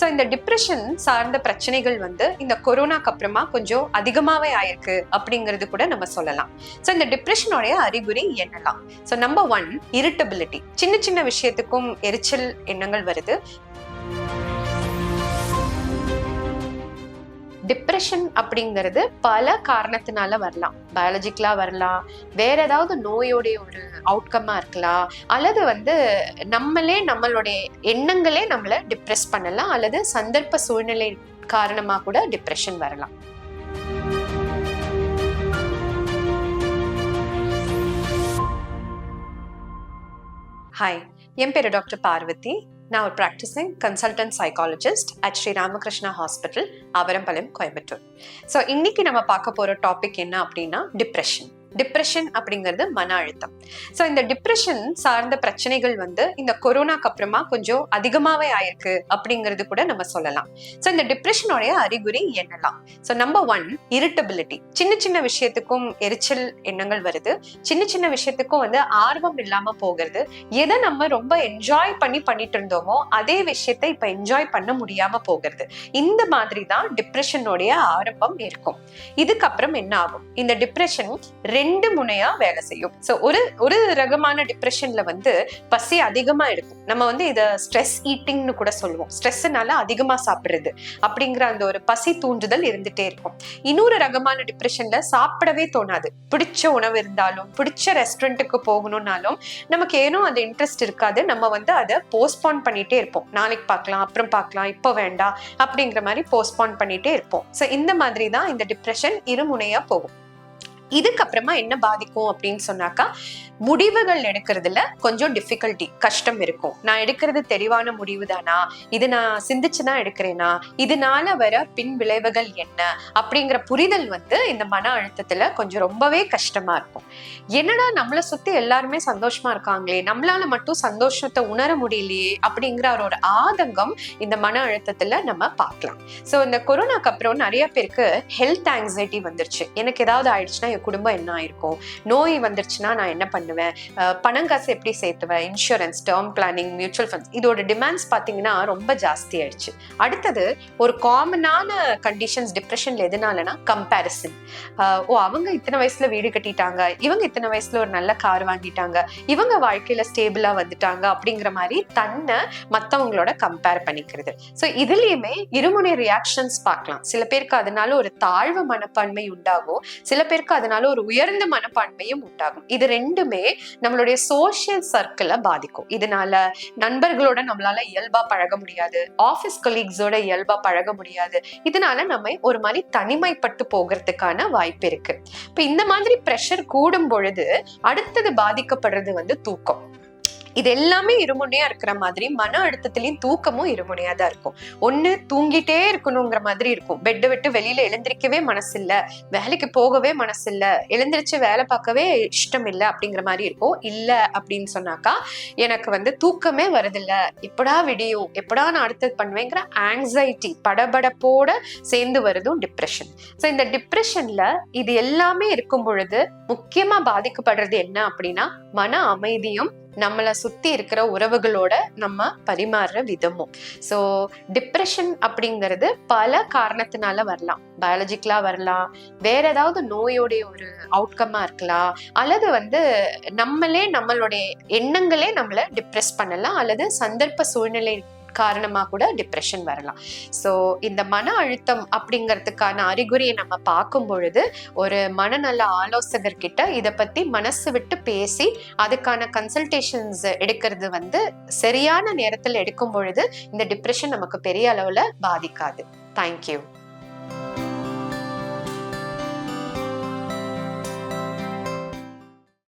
So இந்த depression சார்ந்த பிரச்சனைகள் வந்து இந்த கொரோனாக்கு அப்புறமா கொஞ்சம் அதிகமாகவே ஆயிருக்கு அப்படிங்கிறது கூட நம்ம சொல்லலாம். ஸோ இந்த டிப்ரெஷனோடைய அறிகுறி என்னலாம்? ஸோ நம்பர் ஒன் இரிட்டபிலிட்டி சின்ன சின்ன விஷயத்துக்கும் எரிச்சல் எண்ணங்கள் வருது. டிப்ரெஷன் அப்படிங்கிறது பல காரணத்தினால வரலாம். பயாலஜிக்கலாக வரலாம். வேற ஏதாவது நோயோடைய ஒரு அவுட்கமாக இருக்கலாம். அல்லது வந்து நம்மளே நம்மளுடைய எண்ணங்களே நம்மளை டிப்ரெஸ் பண்ணலாம். அல்லது சந்தர்ப்ப சூழ்நிலை காரணமாக கூட டிப்ரெஷன் வரலாம். ஹாய் என் பேர் டாக்டர் பார்வதி. நான் ஒரு practicing consultant psychologist at Sri Ramakrishna Hospital, Avarampalayam Coimbatore so இன்னைக்கு நம்ம பார்க்க போகிற டாபிக் என்ன அப்படின்னா டிப்ரெஷன் டிப்ரெஷன் அப்படிங்கிறது மன அழுத்தம். ஸோ இந்த டிப்ரெஷன் சார்ந்த பிரச்சனைகள் வந்து இந்த கொரோனாக்கு அப்புறமா கொஞ்சம் அதிகமாகவே ஆயிருக்கு அப்படிங்கிறது கூட நம்ம சொல்லலாம். ஸோ இந்த டிப்ரெஷனுடைய அறிகுறி என்னலாம்? ஸோ நம்பர் ஒன் இரிட்டபிலிட்டி சின்ன சின்ன விஷயத்துக்கும் எரிச்சல் எண்ணங்கள் வருது. சின்ன சின்ன விஷயத்துக்கும் வந்து ஆர்வம் இல்லாம போகிறது. எதை நம்ம ரொம்ப என்ஜாய் பண்ணி பண்ணிட்டு இருந்தோமோ அதே விஷயத்தை இப்ப என்ஜாய் பண்ண முடியாம போகிறது. இந்த மாதிரி தான் டிப்ரெஷனுடைய ஆரம்பம் இருக்கும். இதுக்கப்புறம் என்ன ஆகும்? இந்த டிப்ரெஷன் ரெண்டு முனையா வேலை செய்யும். ஸோ ஒரு ஒரு ரகமான டிப்ரெஷன்ல வந்து பசி அதிகமா இருக்கும் நம்ம வந்து இதை ஸ்ட்ரெஸ் ஈட்டிங்னு கூட சொல்லுவோம். ஸ்ட்ரெஸ்னால அதிகமா சாப்பிடுறது அப்படிங்கிற அந்த ஒரு பசி தூண்டுதல் இருந்துட்டே இருக்கும். இன்னொரு ரகமான டிப்ரெஷன்ல சாப்பிடவே தோணாது. பிடிச்ச உணவு இருந்தாலும் பிடிச்ச ரெஸ்டாரண்ட்டுக்கு போகணும்னாலும் நமக்கு ஏனோ அந்த இன்ட்ரெஸ்ட் இருக்காது. நம்ம வந்து அதை போஸ்ட்போன் பண்ணிட்டே இருப்போம். நாளைக்கு பார்க்கலாம் அப்புறம் பார்க்கலாம் இப்போ வேண்டாம் அப்படிங்கிற மாதிரி போஸ்ட்போன் பண்ணிட்டே இருப்போம். ஸோ இந்த மாதிரி தான் இந்த டிப்ரெஷன் இருமுனையா போகும். இதுக்கப்புறமா என்ன பாதிக்கும் அப்படின்னு சொன்னாக்கா முடிவுகள் எடுக்கிறதுல கொஞ்சம் டிஃபிகல்ட்டி கஷ்டம் இருக்கும். நான் எடுக்கிறது தெளிவான முடிவு தானா? இது நான் சிந்திச்சு தான் எடுக்கிறேனா? இதனால வர பின் விளைவுகள் என்ன? அப்படிங்கிற புரிதல் வந்து இந்த மன அழுத்தத்துல கொஞ்சம் ரொம்பவே கஷ்டமா இருக்கும். என்னடா நம்மளை சுத்தி எல்லாருமே சந்தோஷமா இருக்காங்களே? நம்மளால மட்டும் சந்தோஷத்தை உணர முடியலையே? அப்படிங்கிற ஒரு ஆதங்கம் இந்த மன அழுத்தத்துல நம்ம பார்க்கலாம். ஸோ இந்த கொரோனாக்கு அப்புறம் நிறைய பேருக்கு ஹெல்த் ஆங்ஸைட்டி வந்துருச்சு. எனக்கு ஏதாவது ஆயிடுச்சுன்னா குடும்பம் என்ன ஆயிருக்கும்? நோய் வந்துருச்சுன்னா நான் என்ன பண்ணுவேன்? பணம் காசு எப்படி சேர்த்துவேன்? Insurance term planning mutual funds இதோட டிமாண்ட்ஸ் பார்த்தீங்கன்னா ரொம்ப ஜாஸ்தி ஆயிடுச்சு. அடுத்தது ஒரு காமனான கண்டிஷன்ஸ் டிப்ரெஷன்ல எதனாலனா கம்பேரிசன் ஓ அவங்க இத்தனை வயசுல வீடு கட்டிட்டாங்க. இவங்க இத்தனை வயசுல ஒரு நல்ல கார் வாங்கிட்டாங்க. இவங்க வாழ்க்கையில ஸ்டேபிளா வந்துட்டாங்க அப்படிங்கிற மாதிரி தன்னை மத்தவங்களோட கம்பேர் பண்ணிக்கிறது. ஸோ இதுலயுமே இருமுனை ரியாக்ஷன்ஸ் பார்க்கலாம். சில பேருக்கு அதனால ஒரு தாழ்வு மனப்பான்மை உண்டாகும். சில பேருக்கு அதனால ஒரு உயர்ந்த மனப்பான்மையும் உண்டாகும். இது ரெண்டுமே நம்மளுடைய சோசியல் சர்க்கிளை பாதிக்கும். இதனால நண்பர்களோட நம்மளால இயல்பா பழக முடியாது. ஆஃபீஸ் கொலீக்ஸோட இயல்பா பழக முடியாது. இதனால நம்ம ஒரு மாதிரி தனிமைப்பட்டு போகிறதுக்கான வாய்ப்பு இருக்கு. இப்ப இந்த மாதிரி ப்ரெஷர் கூடும் பொழுது அடுத்தது பாதிக்கப்படுறது வந்து தூக்கம். இது எல்லாமே இருமுனையா இருக்கிற மாதிரி மன அழுத்தத்திலையும் தூக்கமும் இருமுனையா தான் இருக்கும். ஒண்ணு தூங்கிட்டே இருக்கணுங்கிற மாதிரி இருக்கும். பெட்டை விட்டு வெளியில எழுந்திரிக்கவே மனசு இல்ல வேலைக்கு போகவே மனசு இல்ல எழுந்திரிச்சு வேலை பார்க்கவே இஷ்டம் இல்லை அப்படிங்கிற மாதிரி இருக்கும். இல்ல அப்படின்னு சொன்னாக்கா எனக்கு வந்து தூக்கமே வருதில்ல. எப்படா விடியும்? எப்படா நான் அடுத்தது பண்ணுவேங்கிற ஆங்ஸைட்டி படபடப்போட சேர்ந்து வருதும் டிப்ரெஷன் ஸோ இந்த டிப்ரெஷன்ல இது எல்லாமே இருக்கும் பொழுது முக்கியமா பாதிக்கப்படுறது என்ன அப்படின்னா மன அமைதியும் நம்மளை சுத்தி இருக்கிற உறவுகளோட நம்ம பரிமாறுற விதமும். ஸோ டிப்ரெஷன் அப்படிங்கிறது பல காரணத்தினால வரலாம். பயாலஜிக்கலா வரலாம். வேற ஏதாவது நோயோடைய ஒரு அவுட்கம்மா இருக்கலாம். அல்லது வந்து நம்மளே நம்மளுடைய எண்ணங்களே நம்மளை டிப்ரெஸ் பண்ணலாம். அல்லது சந்தர்ப்ப சூழ்நிலை காரணமாக கூட டிப்ரெஷன் வரலாம். ஸோ இந்த மன அழுத்தம் அப்படிங்கிறதுக்கான அறிகுறியை நம்ம பார்க்கும் பொழுது ஒரு மனநல ஆலோசகர்கிட்ட இதை பற்றி மனசு விட்டு பேசி அதுக்கான கன்சல்டேஷன்ஸ் எடுக்கிறது வந்து சரியான நேரத்தில் எடுக்கும் பொழுது இந்த டிப்ரெஷன் நமக்கு பெரிய அளவில் பாதிக்காது. தேங்க்யூ